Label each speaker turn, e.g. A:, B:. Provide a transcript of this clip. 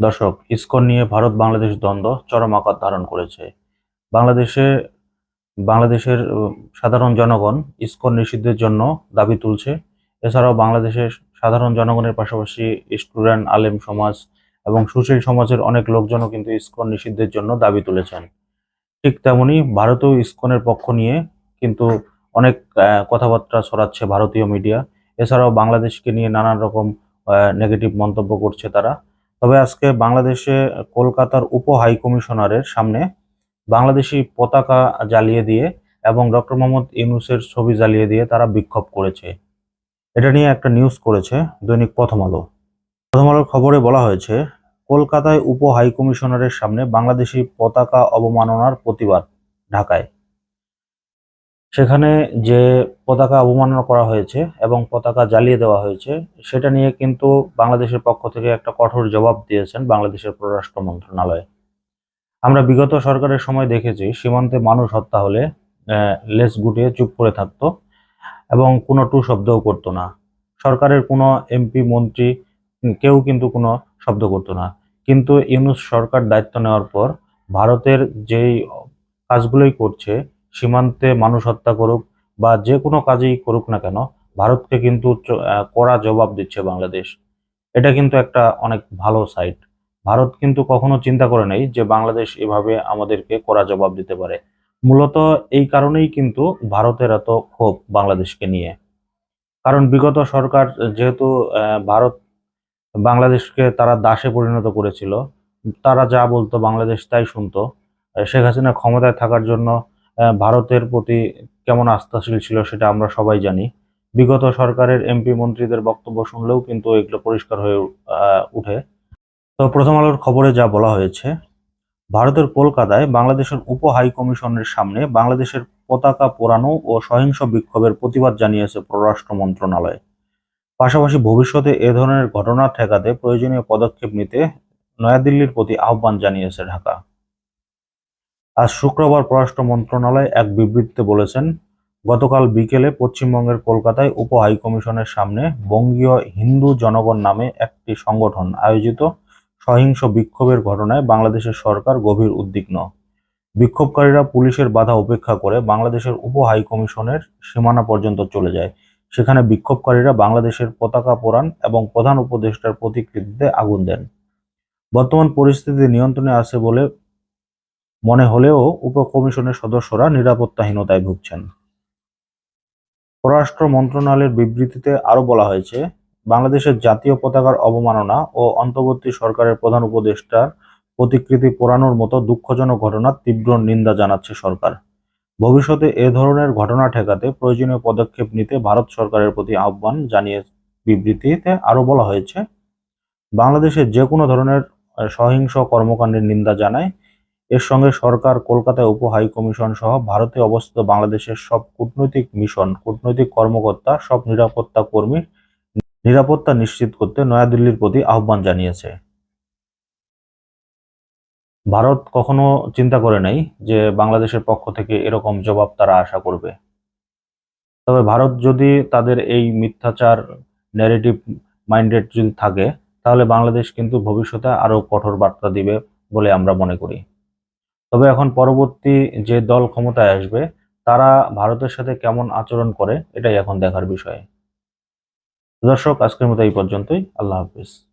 A: দর্শক, ইসকন নিয়ে ভারত বাংলাদেশ দ্বন্দ্ব চরম আকার ধারণ করেছে। বাংলাদেশে, বাংলাদেশের সাধারণ জনগণ ইসকন নিষিদ্ধের জন্য দাবি তুলছে। এছাড়াও বাংলাদেশের সাধারণ জনগণের পাশাপাশি স্টুডেন্ট, আলেম সমাজ এবং সুশীল সমাজের অনেক লোকজনও কিন্তু ইসকন নিষিদ্ধের জন্য দাবি তুলেছেন। ঠিক তেমনি ভারতেও ইসকনের পক্ষ নিয়ে কিন্তু অনেক কথাবার্তা ছড়াচ্ছে ভারতীয় মিডিয়া। এছাড়াও বাংলাদেশকে নিয়ে নানান রকম নেগেটিভ মন্তব্য করছে তারা। তবে আজকে বাংলাদেশে কলকাতার উপ হাই কমিশনারের সামনে বাংলাদেশি পতাকা জ্বালিয়ে দিয়ে এবং ডক্টর মোহাম্মদ ইউনুসের ছবি জ্বালিয়ে দিয়ে তারা বিক্ষোভ করেছে। এটা নিয়ে একটা নিউজ করেছে দৈনিক প্রথম আলো। প্রথম আলোর খবরে বলা হয়েছে, কলকাতায় উপ হাই কমিশনারের সামনে বাংলাদেশি পতাকা অবমাননার প্রতিবাদ ঢাকায়। সেখানে যে পতাকা অবমাননা করা হয়েছে এবং পতাকা জ্বালিয়ে দেওয়া হয়েছে, সেটা নিয়ে কিন্তু বাংলাদেশের পক্ষ থেকে একটা কঠোর জবাব দিয়েছেন বাংলাদেশের পররাষ্ট্র মন্ত্রণালয়। আমরা বিগত সরকারের সময় দেখেছি, সীমান্তে মানুষ হত্যা হলে লেস গুটিয়ে চুপ করে থাকতো এবং কোনো টু শব্দও করতো না। সরকারের কোনো এমপি, মন্ত্রী কেউ কিন্তু কোনো শব্দ করতো না। কিন্তু ইউনুস সরকার দায়িত্ব নেওয়ার পর ভারতের যেই কাজগুলোই করছে সীমান্তে মানুষ হত্যা করুক বা যে কোনো কাজেই করুক না কেন, ভারতকে কিন্তু কড়া জবাব দিচ্ছে বাংলাদেশ। এটা কিন্তু একটা অনেক ভালো সাইট ভারত কিন্তু কখনো চিন্তা করে নেই যে বাংলাদেশ এভাবে আমাদেরকে কড়া জবাব দিতে পারে। মূলত এই কারণেই কিন্তু ভারতের এত ক্ষোভ বাংলাদেশকে নিয়ে। কারণ বিগত সরকার যেহেতু ভারত বাংলাদেশকে তারা দাসে পরিণত করেছিল, তারা যা বলতো বাংলাদেশ তাই শুনতো। শেখ হাসিনা ক্ষমতায় থাকার জন্য ভারতের প্রতি কেমন আস্থাশীল ছিল সেটা আমরা সবাই জানি। বিগত সরকারের এমপি মন্ত্রীদের বক্তব্য শুনলেও কিন্তু এগুলো পরিষ্কার হয়ে উঠে। তো প্রথম আলোর খবরে যা বলা হয়েছে, ভারতের কলকাতায় বাংলাদেশের উপ হাই কমিশনের সামনে বাংলাদেশের পতাকা পোড়ানো ও সহিংস বিক্ষোভের প্রতিবাদ জানিয়েছে পররাষ্ট্র মন্ত্রণালয়। পাশাপাশি ভবিষ্যতে এ ধরনের ঘটনা ঠেকাতে প্রয়োজনীয় পদক্ষেপ নিতে নয়াদিল্লির প্রতি আহ্বান জানিয়েছে ঢাকা। আজ শুক্রবার পররাষ্ট্র মন্ত্রণালয় এক বিবৃতিতে বলেছেন, গতকাল বিকেলে পশ্চিমবঙ্গের কলকাতায় উপ হাইকমিশনের সামনে বঙ্গীয় হিন্দু জনগণ নামে একটি সংগঠন আয়োজিত সহিংস বিক্ষোভের ঘটনায় বাংলাদেশের সরকার গভীর উদ্বিগ্ন। বিক্ষোভকারীরা পুলিশের বাধা উপেক্ষা করে বাংলাদেশের উপ হাইকমিশনের সীমানা পর্যন্ত চলে যায়। সেখানে বিক্ষোভকারীরা বাংলাদেশের পতাকা পোড়ান এবং প্রধান উপদেষ্টার প্রতিকৃতিতে আগুন দেন। বর্তমান পরিস্থিতি নিয়ন্ত্রণে আছে বলে মনে হলেও উপকমিশনের সদস্যরা নিরাপত্তাহীনতায় ভুগছেন। পররাষ্ট্র মন্ত্রণালয়ের বিবৃতিতে আরও বলা হয়েছে, বাংলাদেশের জাতীয় পতাকার অবমাননা ও অন্তর্বর্তী সরকারের প্রধান উপদেষ্টার প্রতিকৃতি পোড়ানোর মতো দুঃখজনক ঘটনার তীব্র নিন্দা জানাচ্ছে সরকার। ভবিষ্যতে এ ধরনের ঘটনা ঠেকাতে প্রয়োজনীয় পদক্ষেপ নিতে ভারত সরকারের প্রতি আহ্বান জানিয়ে বিবৃতিতে আরও বলা হয়েছে, বাংলাদেশে যে কোনো ধরনের সহিংস কর্মকাণ্ডের নিন্দা জানায় এর সঙ্গে সরকার কলকাতায় উপ হাই কমিশন সহ ভারতে অবস্থিত বাংলাদেশের সব কূটনৈতিক মিশন, কূটনৈতিক কর্মকর্তা, সব নিরাপত্তা কর্মী নিরাপত্তা নিশ্চিত করতে নয়াদিল্লির প্রতি আহ্বান জানিয়েছে। ভারত কখনো চিন্তা করে নাই যে বাংলাদেশের পক্ষ থেকে এরকম জবাব তারা আশা করবে। তবে ভারত যদি তাদের এই মিথ্যাচার ন্যারেটিভ মাইন্ডেড যদি থাকে, তাহলে বাংলাদেশ কিন্তু ভবিষ্যতে আরও কঠোর বার্তা দিবে বলে আমরা মনে করি। তবে এখন পরবর্তী যে দল ক্ষমতায় আসবে, তারা ভারতের সাথে কেমন আচরণ করে, এটাই এখন দেখার বিষয়। দর্শক, আজকের মতো এই পর্যন্তই। আল্লাহ হাফিজ।